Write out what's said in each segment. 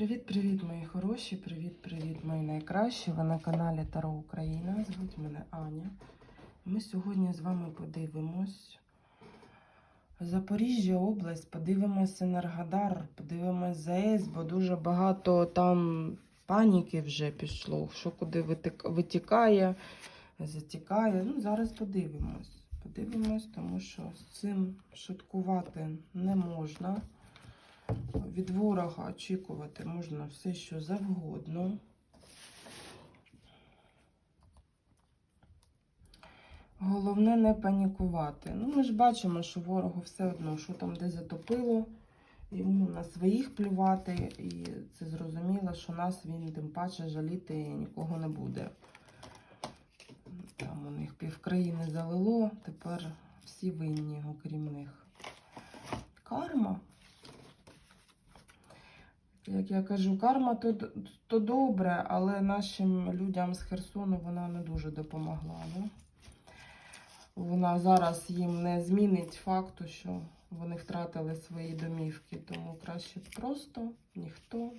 Привіт-привіт, мої хороші! Привіт-привіт, мої найкращі! Ви на каналі Таро Україна. Звуть мене Аня. Ми сьогодні з вами подивимось Запоріжжя область, подивимось Енергодар, подивимось ЗАЕС, бо дуже багато там паніки вже пішло. Що куди витікає, затікає. Ну, зараз подивимось. Подивимось, тому що з цим шуткувати не можна. Від ворога очікувати можна все, що завгодно. Головне не панікувати. Ну, ми ж бачимо, що ворогу все одно, що там де затопило, йому на своїх плювати, і це зрозуміло, що нас він тим паче жаліти нікого не буде. Там у них півкраїни залило, тепер всі винні, окрім них. Карма. Як я кажу, карма то, то добре, але нашим людям з Херсону вона не дуже допомогла. Ну? Вона зараз їм не змінить факту, що вони втратили свої домівки. Тому краще просто ніхто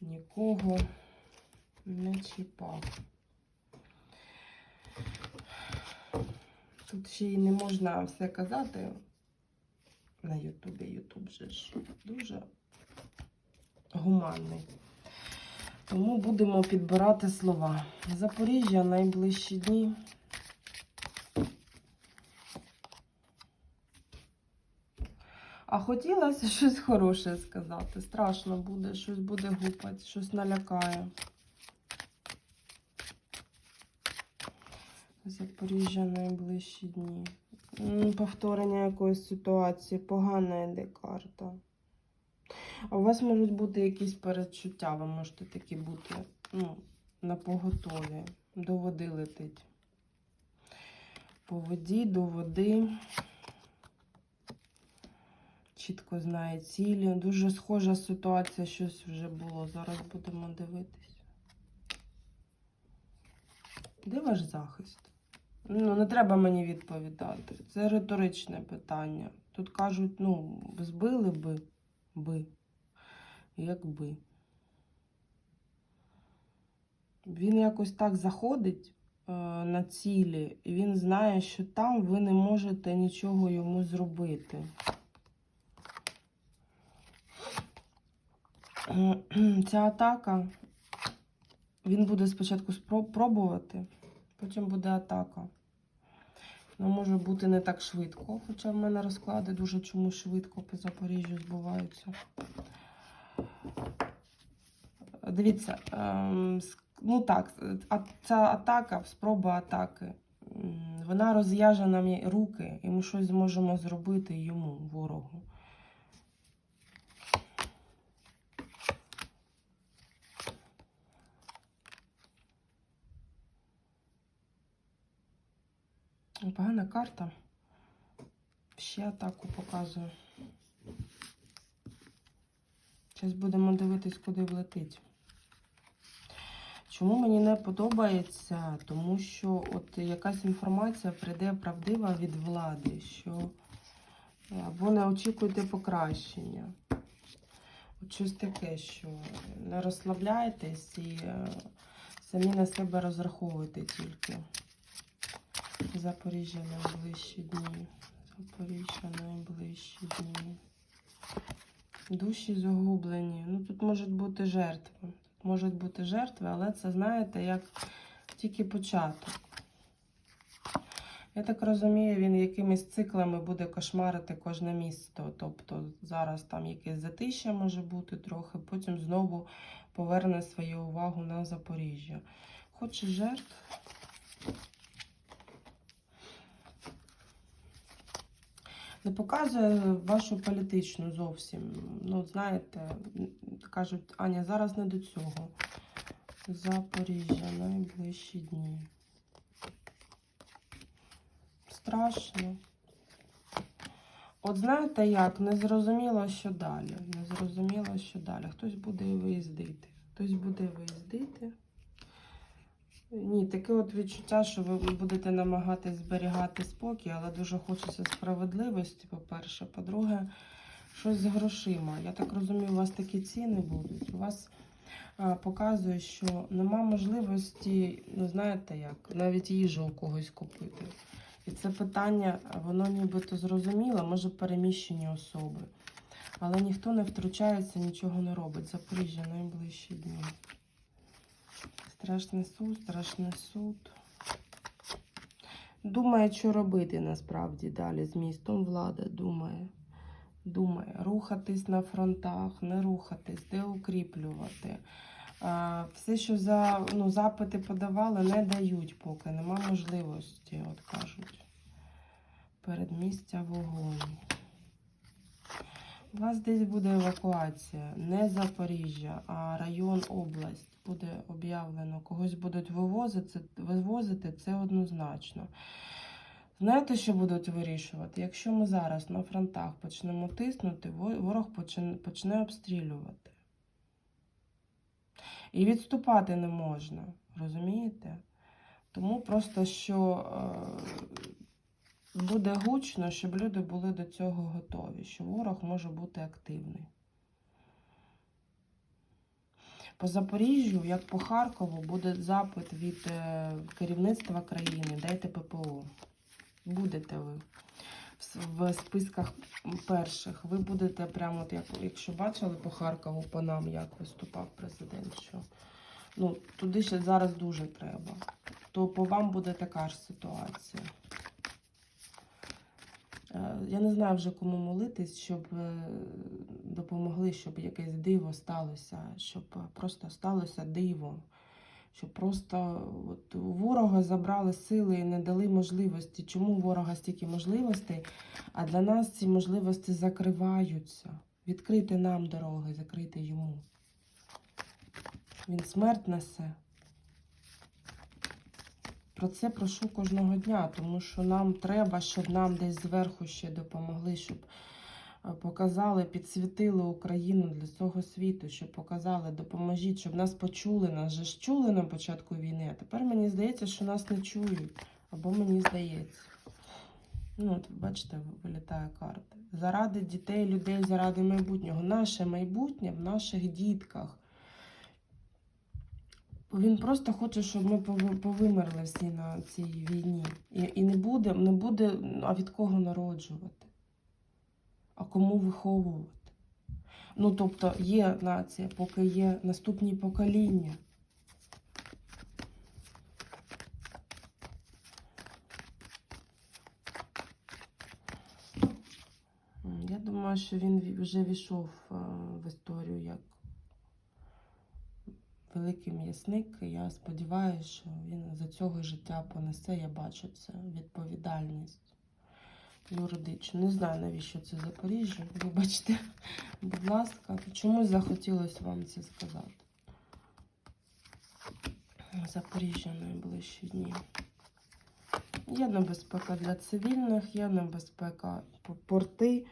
нікого не чіпав. Тут ще й не можна все казати на Ютубі. Ютуб же ж дуже гуманний. Тому будемо підбирати слова. Запоріжжя найближчі дні. А хотілося щось хороше сказати. Страшно буде, щось буде гупати, щось налякає. Запоріжжя найближчі дні. Повторення якоїсь ситуації, погана йде карта. А у вас можуть бути якісь передчуття, ви можете такі бути ну, на поготові. До води летить. По воді, до води. Чітко знає цілі. Дуже схожа ситуація, щось вже було. Зараз будемо дивитись. Де ваш захист? Ну, не треба мені відповідати. Це риторичне питання. Тут кажуть, ну, збили би, би, якби. Він якось так заходить е, на цілі, і він знає, що там ви не можете нічого йому зробити. Ця атака, він буде спочатку спро- пробувати, потім буде атака. Вона може бути не так швидко, хоча в мене розклади дуже чомусь швидко по Запоріжжю збуваються. Дивіться, ем, ну так, а ця атака, спроба атаки, вона розв'яже нам руки, і ми щось зможемо зробити йому, ворогу. Погана карта. Ще атаку показую. Зараз будемо дивитись, куди влетить. Чому мені не подобається? Тому що от якась інформація прийде правдива від влади, що або не очікуйте покращення. От щось таке, що не розслабляйтесь і е, самі на себе розраховуйте тільки. Запоріжжя найближчі дні. Запоріжжя найближчі дні. Душі загублені. Ну, тут можуть бути жертви. Можуть бути жертви, але це, знаєте, як тільки початок. Я так розумію, він якимись циклами буде кошмарити кожне місто. Тобто зараз там якесь затища може бути трохи, потім знову поверне свою увагу на Запоріжжя. Хоче жертв. Не показує вашу політичну зовсім. Ну, знаєте, кажуть, Аня, зараз не до цього. Запоріжжя, найближчі дні. Страшно. От знаєте як, не зрозуміло, що далі. Не зрозуміло, що далі. Хтось буде виїздити. Хтось буде виїздити. Ні, таке от відчуття, що ви будете намагатись зберігати спокій, але дуже хочеться справедливості, по-перше. По-друге, Щось з грошима. Я так розумію, у вас такі ціни будуть. У вас а, показує, що нема можливості, ну знаєте як, навіть їжу у когось купити. І це питання, воно нібито зрозуміло, може переміщені особи. Але ніхто не втручається, нічого не робить. Запоріжжя найближчі дні. Страшний суд, страшний суд. Думає, що робити насправді далі з містом влада. Думає. Думає, рухатись на фронтах, не рухатись, де укріплювати. Все, що за ну, запити подавали, не дають поки. Нема можливості, от кажуть. Передмістя вогонь. У вас десь буде евакуація. Не Запоріжжя, а район, область. Буде об'явлено. Когось будуть вивозити, вивозити, це однозначно. Знаєте, що будуть вирішувати? Якщо ми зараз на фронтах почнемо тиснути, ворог почне, обстрілювати. І відступати не можна, розумієте? Тому просто що е, буде гучно, щоб люди були до цього готові, що ворог може бути активний. По Запоріжжю, як по Харкову, буде запит від е, керівництва країни, дайте ППО. Будете ви в списках перших. Ви будете прямо, от як, якщо бачили по Харкову, по нам, як виступав президент, що ну, туди ще зараз дуже треба. То по вам буде така ж ситуація. Е, Я не знаю вже кому молитись, щоб е, допомогли, щоб якесь диво сталося, щоб е, просто сталося диво. Щоб просто от, у ворога забрали сили і не дали можливості. Чому у ворога стільки можливостей, а для нас ці можливості закриваються. Відкрити нам дороги, закрити йому. Він смерть несе. Про це прошу кожного дня, тому що нам треба, щоб нам десь зверху ще допомогли, щоб е, показали, підсвітили Україну для цього світу, щоб показали, допоможіть, щоб нас почули. Нас же ж чули на початку війни, а тепер мені здається, що нас не чують. Або мені здається. Ну, от, бачите, вилітає карта. Заради дітей, людей, заради майбутнього. Наше майбутнє в наших дітках. Він просто хоче, щоб ми повимерли всі на цій війні. І, і не буде, не буде, а від кого народжувати? А кому виховувати? Ну, тобто, є нація, поки є наступні покоління. Я думаю, що він вже війшов в історію як великий м'ясник. Я сподіваюся, що він за цього життя понесе. Я бачу це відповідальність юридичну. Не знаю, навіщо це Запоріжжя. Вибачте, будь ласка, чомусь захотілося вам це сказати. Запоріжжя найближчі дні. Є небезпека для цивільних, є небезпека порти,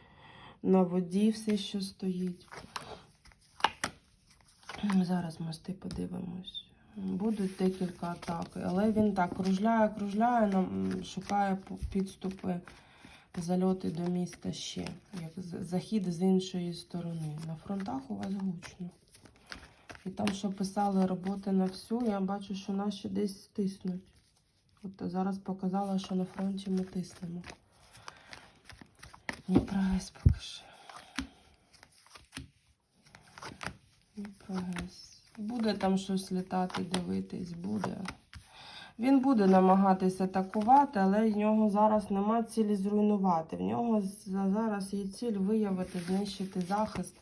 на воді все, що стоїть. Зараз мости подивимось. Будуть декілька атак, але він так кружляє, кружляє, шукає підступи, зальоти до міста ще, як захід з іншої сторони. На фронтах у вас гучно. І там, що писали роботи на всю, я бачу, що наші десь стиснуть. От зараз показала, що на фронті ми тиснемо. Дніпрогес покажи. Буде там щось літати, дивитись, буде. Він буде намагатися атакувати, але в нього зараз нема цілі зруйнувати. В нього зараз є ціль виявити, знищити захист,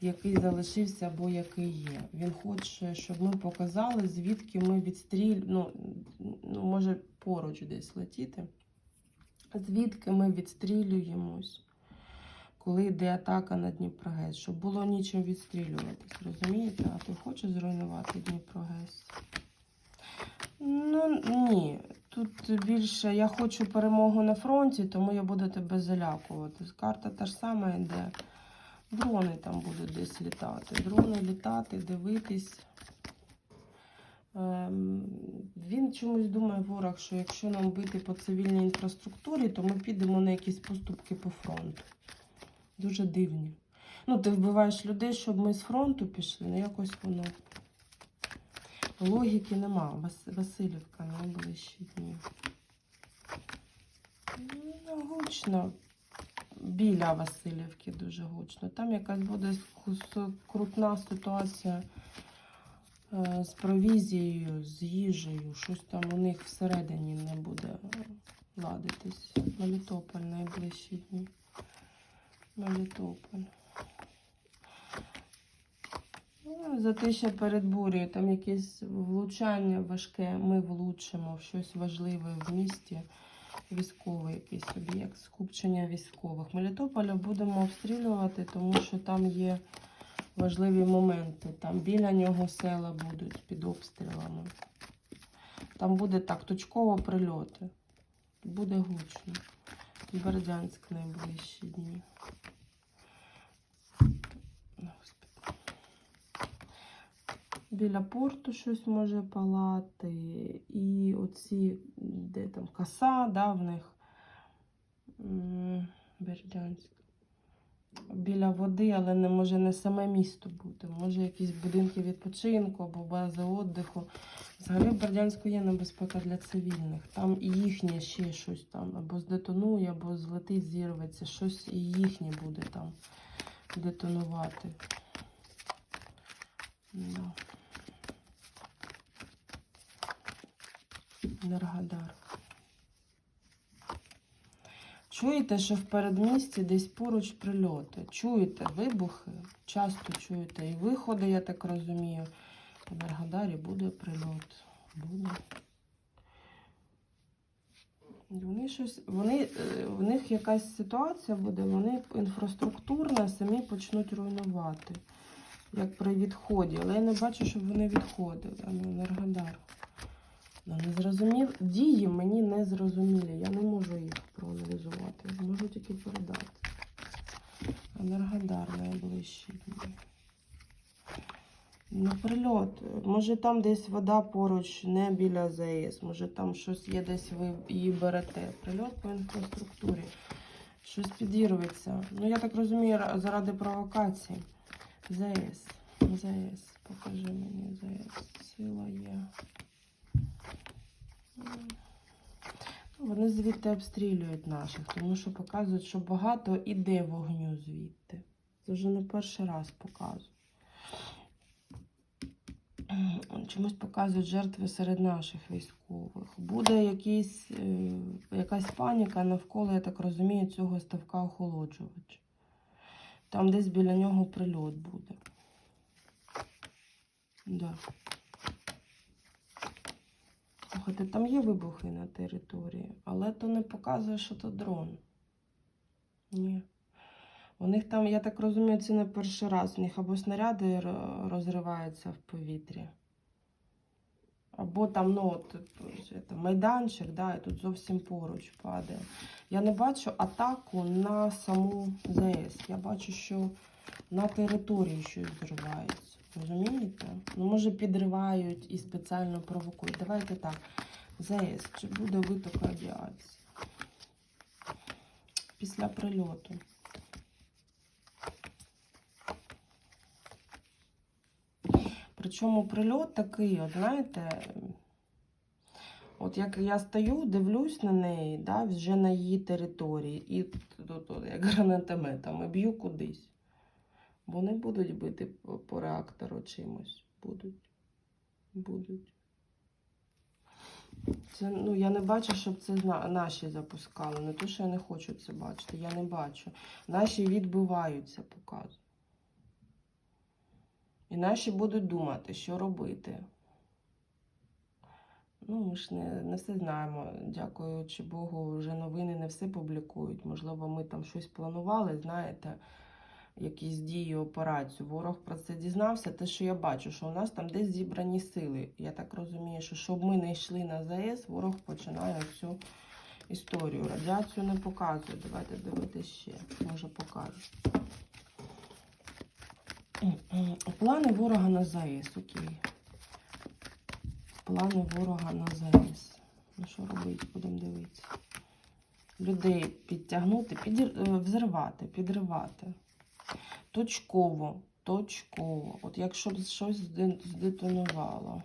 який залишився або який є. Він хоче, щоб ми показали, звідки ми відстріль... ну, ну, може поруч десь летіти. Звідки ми відстрілюємось, коли йде атака на Дніпрогес, щоб було нічим відстрілюватись, розумієте? А ти хочеш зруйнувати Дніпрогес? Ну ні. Тут більше я хочу перемогу на фронті, тому я буду тебе залякувати. Карта та ж сама йде. Дрони там будуть десь літати. Дрони літати, дивитись. Ем, він чомусь думає, ворог, що якщо нам бити по цивільній інфраструктурі, то ми підемо на якісь поступки по фронту. Дуже дивні. Ну, ти вбиваєш людей, щоб ми з фронту пішли, ну якось воно. Логіки нема. Вас... Васильівка найближчі дні. Ну, гучно. Біля Васильівки дуже гучно. Там якась буде крутна ситуація е, з провізією, з їжею. Щось там у них всередині не буде ладитись. Мелітополь найближчі дні. Мелітополь. Ну, Затища перед бурею, там якесь влучання важке, ми влучимо в щось важливе в місті, військовий якийсь об'єкт, скупчення військових. Мелітополя будемо обстрілювати, тому що там є важливі моменти. Там біля нього села будуть під обстрілами. Там буде так, точково прильоти. Буде гучно. Бердянськ найближчі дні. Біля порту щось може палати. І оці, де там коса, да, в них. Бердянськ. Біля води, але не може не саме місто бути. Може якісь будинки відпочинку або бази віддиху. Взагалі в Бердянську є небезпека для цивільних. Там і їхнє ще щось там або здетонує, або злетить, зірветься. Щось і їхнє буде там детонувати. Да. Енергодар. Чуєте, що в передмісті десь поруч прильоти. Чуєте вибухи, часто чуєте. І виходи, я так розумію. В Енергодарі буде прильот. Буде. Вони щось, вони, е, в них якась ситуація буде, вони інфраструктурно самі почнуть руйнувати, як при відході. Але я не бачу, щоб вони відходили. Енергодар. Ну, не зрозумів. Дії мені не зрозумілі. Я не можу їх проаналізувати. Можу тільки передати. Енергодар найближчі дні. Ну, прильот. Може там десь вода поруч, не біля ЗАЕС. Може там щось є десь ви її берете. Прильот по інфраструктурі. Щось підірветься. Ну, я так розумію, ра- заради провокації. ЗАЕС. ЗАЕС. Покажи мені ЗАЕС. Сила є. Вони звідти обстрілюють наших, тому що показують, що багато іде вогню звідти. Це вже не перший раз показують. Чомусь показують жертви серед наших військових. Буде якийсь, е, якась паніка навколо, я так розумію, цього ставка охолоджувача. Там десь біля нього прильот буде. Да. Слухайте, там є вибухи на території, але то не показує, що то дрон. Ні. У них там, я так розумію, це не перший раз. У них або снаряди розриваються в повітрі. Або там, ну, от, це, майданчик, да, і тут зовсім поруч падає. Я не бачу атаку на саму ЗАЕС. Я бачу, що на території щось зривається. Розумієте? Ну, може, підривають і спеціально провокують. Давайте так. ЗАЕС, чи буде виток радіації? Після прильоту. Причому прильот такий, от знаєте, от як я стою, дивлюсь на неї, да, вже на її території, і тут, тут, як гранатометом, і б'ю кудись. Вони будуть бити по, реактору чимось. Будуть. Будуть. Це, ну, я не бачу, щоб це наші запускали. Не то, що я не хочу це бачити, я не бачу. Наші відбиваються, показують. І наші будуть думати, що робити. Ну, ми ж не, не все знаємо. Дякуючи Богу, вже новини не все публікують. Можливо, ми там щось планували, знаєте, якісь дії, операцію. Ворог про це дізнався. Те, що я бачу, що у нас там десь зібрані сили. Я так розумію, що щоб ми не йшли на ЗАЕС, ворог починає всю історію. Радіацію не показує. Давайте дивитися ще. Може покажу. Плани ворога на ЗАЕС, окей. Плани ворога на ЗАЕС. Ну що робити, будемо дивитися. людей підтягнути, підір... е, взривати, підривати. Точково, точково. От якщо б щось здетонувало.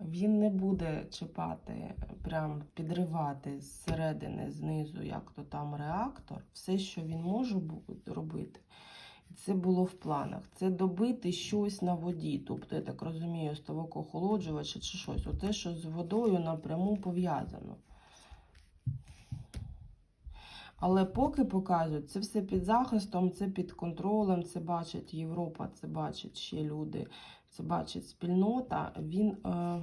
Він не буде чіпати, прям підривати зсередини, знизу, як то там реактор. Все, що він може робити, це було в планах. Це добити щось на воді. Тобто, я так розумію, ставок охолоджувача чи щось. Оте, що з водою напряму пов'язано. Але поки показують, це все під захистом, це під контролем, це бачить Європа, це бачить ще люди, це бачить спільнота. Він, е,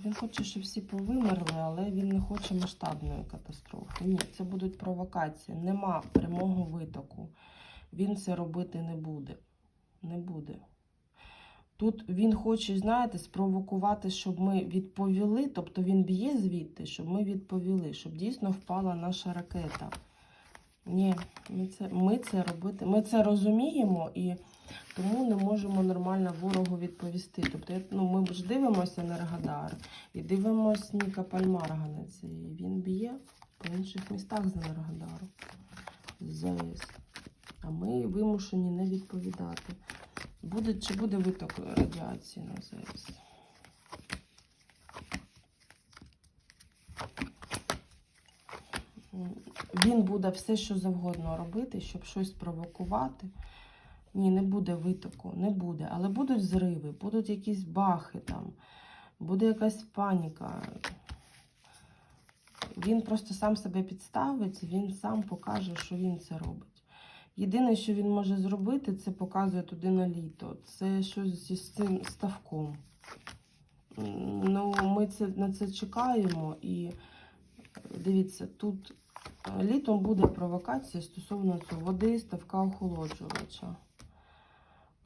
він хоче, щоб всі повимерли, але він не хоче масштабної катастрофи. Ні, це будуть провокації. Нема прямого витоку. Він це робити не буде. Не буде. Тут він хоче, знаєте, спровокувати, щоб ми відповіли, тобто він б'є звідти, щоб ми відповіли, щоб дійсно впала наша ракета. Ні, ми це, ми це робити, ми це розуміємо і тому не можемо нормально ворогу відповісти. Тобто, ну, ми ж дивимося на Рагадар і дивимося Ніка Пальмарга на це. І він б'є по інших містах з Енергодару, з ЗАЕС. А ми вимушені не відповідати. Буде чи буде виток радіації на? М, Він буде все, що завгодно робити, щоб щось провокувати. Ні, не буде витоку, не буде. Але будуть зриви, будуть якісь бахи там, буде якась паніка. Він просто сам себе підставить, він сам покаже, що він це робить. Єдине, що він може зробити, це показує туди на літо. Це щось зі цим ставком. Ну, ми це, на це чекаємо і е, дивіться, тут е, літом буде провокація стосовно цього води, ставка охолоджувача.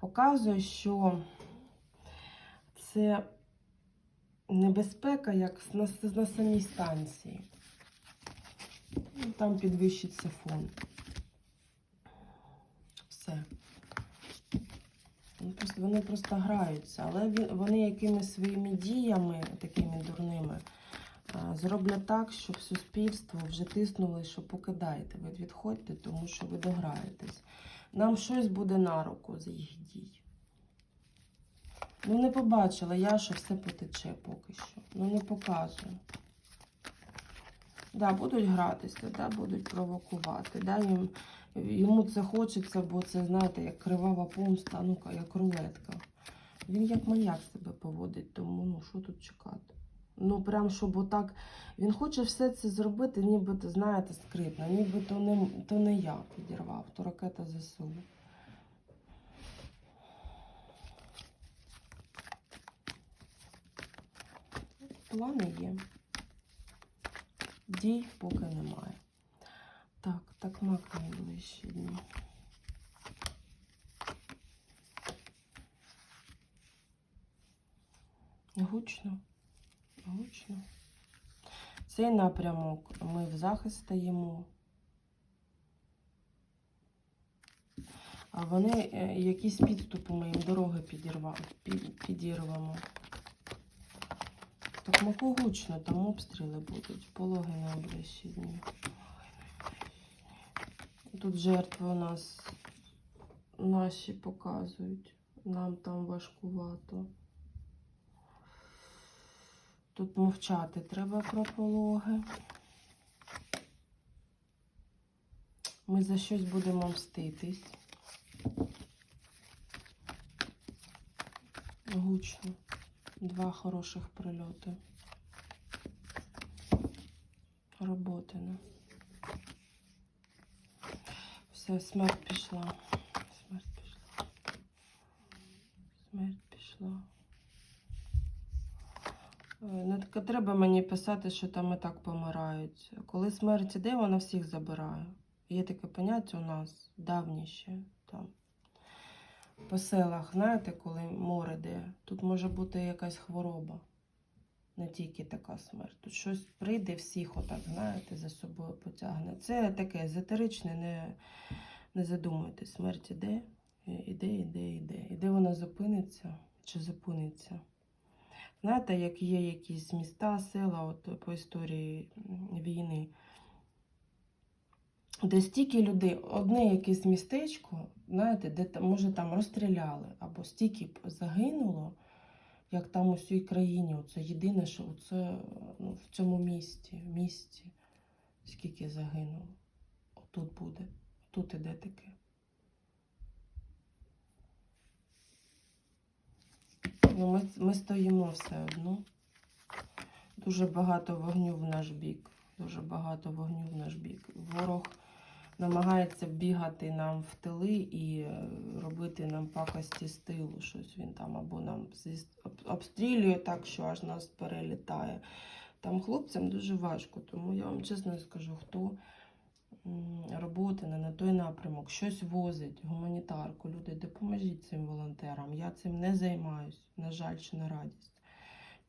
Показує, що це небезпека, як на, на самій станції. Ну, Там підвищиться фон. Все. Вони просто, граються, але вони якимись своїми діями, такими дурними, зроблять так, щоб суспільство вже тиснуло, що покидайте, ви відходьте, тому що ви дограєтесь. Нам щось буде на руку з їх дій. Ну, не побачила я, що все потече поки що. Ну, не показую. Да, будуть гратися, да, будуть провокувати. Да, їм, йому це хочеться, бо це, знаєте, як кривава помста, ну, як рулетка. Він як маньяк себе поводить, тому ну, що тут чекати? Ну, прям, щоб отак. Він хоче все це зробити, нібито, знаєте, скритно, ніби то не, то не я підірвав, то ракета ЗСУ. Плани є. Дій поки немає. Так, так мак найближчі дні. Гучно, гучно. Цей напрямок ми в захист стаємо. А вони е, якісь підступи ми їм дороги підірвемо. Так маку гучно, там обстріли будуть. Пологи найближчі дні. Тут жертви у нас наші показують. Нам там важкувато. Тут мовчати треба про пологи. Ми за щось будемо мститись. Гучно. Два хороших прильоти. Роботина. Все, смерть пішла. Смерть пішла. Смерть пішла. Не так треба мені писати, що там і так помирають. Коли смерть іде, вона всіх забирає. Є таке поняття у нас давніше там. По селах, знаєте, коли море де, тут може бути якась хвороба. Не тільки така смерть. Тут щось прийде, всіх отак, знаєте, за собою потягне. Це таке езотеричне, не, не задумуйтесь. Смерть іде, іде, іде, іде. І де вона зупиниться чи зупиниться. Знаєте, як є якісь міста, села от, по історії війни, де стільки людей, одне якесь містечко, знаєте, де може там розстріляли, або стільки загинуло, як там у всій країні. Це єдине, що це, ну, в цьому місті, в місті, скільки загинуло. Отут буде. Тут іде таке. Ну, ми, ми стоїмо все одно. Дуже багато вогню в наш бік. Дуже багато вогню в наш бік. Ворог намагається бігати нам в тили і е, робити нам пакості з тилу. Щось він там або нам обстрілює так, що аж нас перелітає. Там хлопцям дуже важко, тому я вам чесно скажу, хто роботи на той напрямок, щось возить, гуманітарку. Люди, допоможіть цим волонтерам. Я цим не займаюсь, на жаль, чи на радість.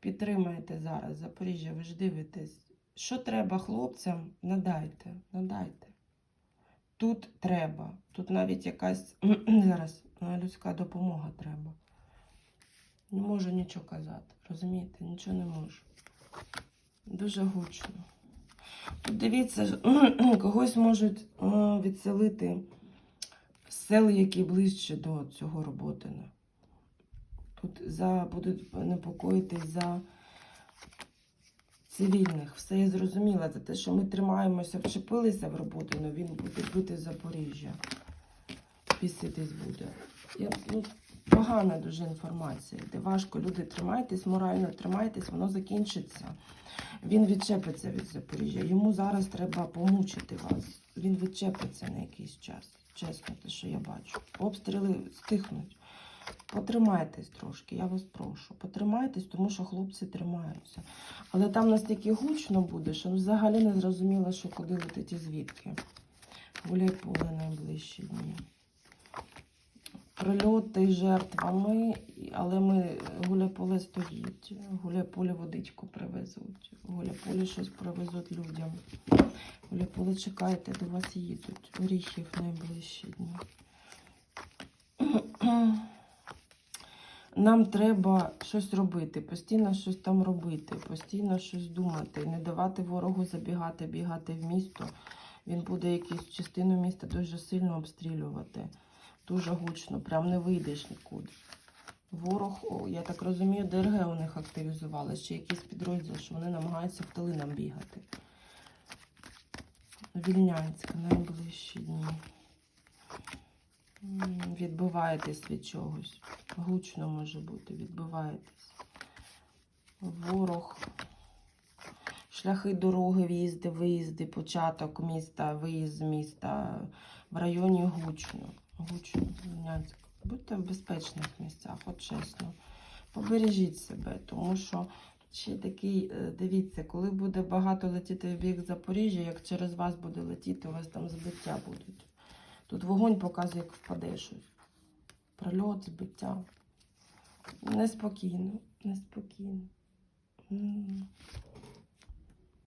Підтримайте зараз Запоріжжя, ви ж дивитесь. Що треба хлопцям, надайте, надайте. Тут треба. Тут навіть якась зараз е, людська допомога треба. Не можу нічого казати. Розумієте? Нічого не можу. Дуже гучно. Тут дивіться, когось можуть відселити з які ближче до цього роботина. Тут за, будуть непокоїтись за цивільних. Все я зрозуміла. За те, що ми тримаємося, вчепилися в роботину, він буде бити Запоріжжя. Піситись буде. Я, ну, погана дуже інформація. Де важко, люди, тримайтесь, морально тримайтесь, воно закінчиться. Він відчепиться від Запоріжжя. Йому зараз треба помучити вас. Він відчепиться на якийсь час. Чесно, те, що я бачу. Обстріли стихнуть. Потримайтесь трошки, я вас прошу. Потримайтесь, тому що хлопці тримаються. Але там настільки гучно буде, що взагалі не зрозуміло, що куди летить і звідки. Гуляй поле найближчі дні. Прильоти жертвами, але ми гуляй-поле стоїть. Гуляй-поле водичку привезуть. Гуляй-поле щось привезуть людям. Гуляй-поле чекайте, до вас їдуть. Оріхів найближчі дні. Нам треба щось робити, постійно щось там робити, постійно щось думати, не давати ворогу забігати, бігати в місто. Він буде якусь частину міста дуже сильно обстрілювати, дуже гучно, прям не вийдеш нікуди. Ворог, я так розумію, ДРГ у них активізували, ще якийсь підрозділ, що вони намагаються в бігати. Вільнянська найближчі дні. Відбиваєтесь від чогось. Гучно може бути, відбиваєтесь. Ворог. Шляхи дороги, в'їзди, виїзди, початок міста, виїзд з міста. В районі гучно. Гучно, Вільнянськ. Будьте в безпечних місцях, от чесно. Побережіть себе, тому що ще такий, е, дивіться, коли буде багато летіти в бік Запоріжжя, як через вас буде летіти, у вас там збиття будуть. Тут вогонь показує, як впаде щось. Прольот, збиття. Неспокійно, неспокійно.